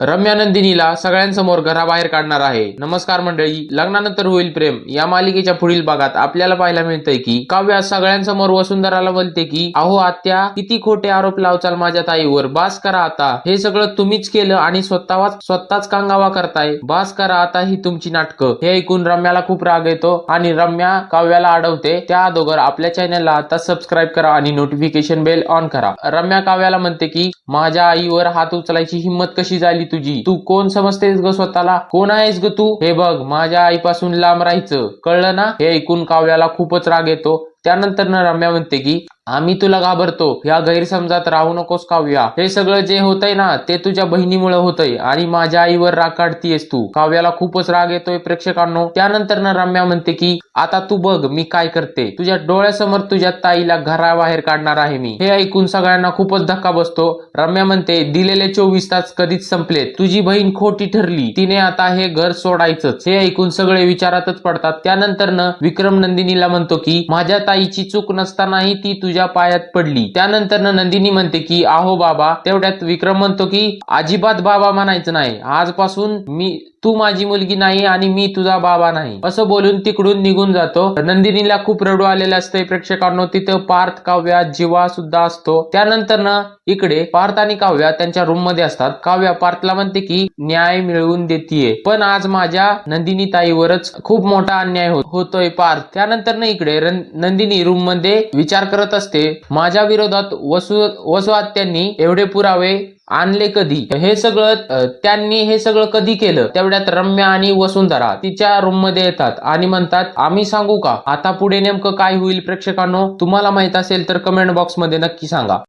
रम्या नंदिनीला सगळ्यांसमोर घराबाहेर काढणार आहे. नमस्कार मंडळी लग्नानंतर होईल प्रेम. या मालिकेच्या पुढील भागात आपल्याला पाहायला मिळतंय की काव्या सगळ्यांसमोर वसुंधराला बोलते की अहो आत्या किती खोटे आरोप लावचाल माझ्या ताईवर. बास करा आता. हे सगळं तुम्हीच केलं आणि स्वतःच स्वतःच कांगावा करताय. बास करा आता ही तुमची नाटकं. हे ऐकून रम्याला खूप राग येतो आणि रम्या काव्याला अडवते त्या अगोदर आपल्या चॅनलला आता सबस्क्राईब करा आणि नोटिफिकेशन बेल ऑन करा. रम्या काव्याला म्हणते की माझ्या आईवर हात उचलायची हिंमत कशी झाली तुझी. तू कोण समजतेस ग स्वतःला? कोण आहेस ग तू? हे बघ माझ्या आईपासून लांब राहायचं. कळलं ना? हे ऐकून कावळ्याला खूपच राग येतो. त्यानंतर रम्या म्हणते की आम्ही तुला घाबरतो. या गैरसमजात राहू नकोस काव्या. हे सगळं जे होतंय ना ते तुझ्या बहिणीमुळे होतंय आणि माझ्या आईवर राग काढतीयस तू. काव्याला खूपच राग येतोय प्रेक्षकांनो. त्यानंतर ना रम्या म्हणते की आता तू बघ मी काय करते. तुझ्या डोळ्यासमोर तुझ्या ताईला घराबाहेर काढणार आहे मी. हे ऐकून सगळ्यांना खूपच धक्का बसतो. रम्या म्हणते दिलेले चोवीस तास कधीच संपलेत. तुझी बहीण खोटी ठरली. तिने आता हे घर सोडायचंच. हे ऐकून सगळे विचारातच पडतात. त्यानंतर न विक्रम नंदिनीला म्हणतो की माझ्या ताईची चूक नसतानाही ती तुझ्या पायात पडली. त्यानंतर नंदिनी म्हणते की आहो बाबा. तेवढ्यात विक्रम म्हणतो की अजिबात बाबा म्हणायचं नाही. आजपासून मी तू माझी मुलगी नाही आणि मी तुझा बाबा नाही. असं बोलून तिकडून निघून जातो. नंदिनीला खूप रडू आलेलं असते प्रेक्षकांनो. तिथं पार्थ काव्यात जीवा सुद्धा असतो. त्यानंतर ना इकडे पार्थ आणि काव्या त्यांच्या रूममध्ये असतात. काव्या पार्थला म्हणते की न्याय मिळवून देतीये. पण आज माझ्या नंदिनी ताईवरच खूप मोठा अन्याय हो-, होतोय पार्थ. त्यानंतर ना इकडे नंदिनी रूममध्ये विचार करत असते माझ्या विरोधात वसु वसु एवढे पुरावे आणले कधी? हे सगळं त्यांनी हे सगळं कधी केलं? तेवढ्यात रम्या आणि वसुंधरा तिच्या रूममध्ये येतात आणि म्हणतात आम्ही सांगू का? आता पुढे नेमकं काय होईल प्रेक्षकांनो? तुम्हाला माहीत असेल तर कमेंट बॉक्समध्ये नक्की सांगा.